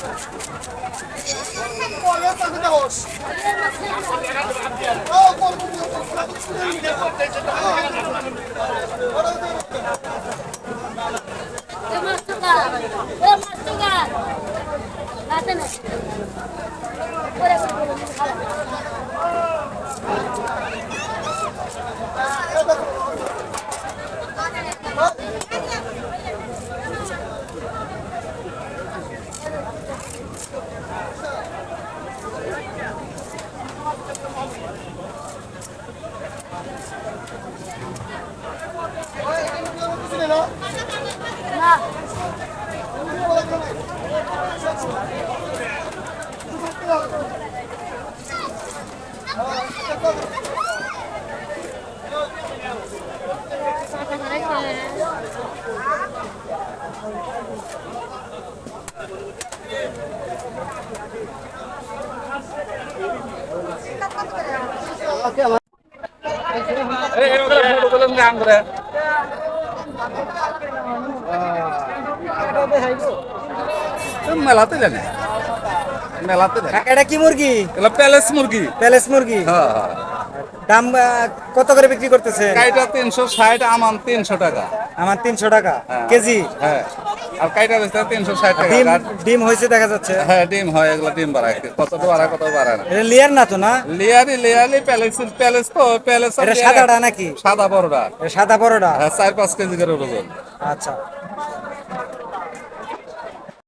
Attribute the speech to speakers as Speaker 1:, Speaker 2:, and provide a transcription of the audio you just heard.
Speaker 1: এ না
Speaker 2: মেলাতে জানে মেলাতে জানে
Speaker 3: এটা কি মুরগি?
Speaker 2: প্যালেস মুরগি।
Speaker 3: প্যালেস মুরগি?
Speaker 2: হ্যাঁ হ্যাঁ।
Speaker 3: দাম কত করে বিক্রি করতেছে
Speaker 2: কাইটা তিনশো ষাট আমান তিনশো টাকা।
Speaker 3: আমার তিনশো টাকা।
Speaker 2: হ্যাঁ।
Speaker 3: কেজি?
Speaker 2: হ্যাঁ। আর কাইটা বেচতে তিনশো ষাট টাকা
Speaker 3: ডিম হয়েছে দেখা যাচ্ছে।
Speaker 2: হ্যাঁ ডিম হয় এগুলো ডিম বাড়ায়। কত বাড়ায় কত বাড়ায় না।
Speaker 3: এটা লিয়ার না তো না?
Speaker 2: লিয়ারি লিয়ারি প্যালেস প্যালেস তো প্যালেস
Speaker 3: এটা সাদাটা নাকি?
Speaker 2: সাদা বড়টা
Speaker 3: সাদা বড়টা
Speaker 2: হ্যাঁ চার পাঁচ কেজি করে ওজন
Speaker 3: আচ্ছা।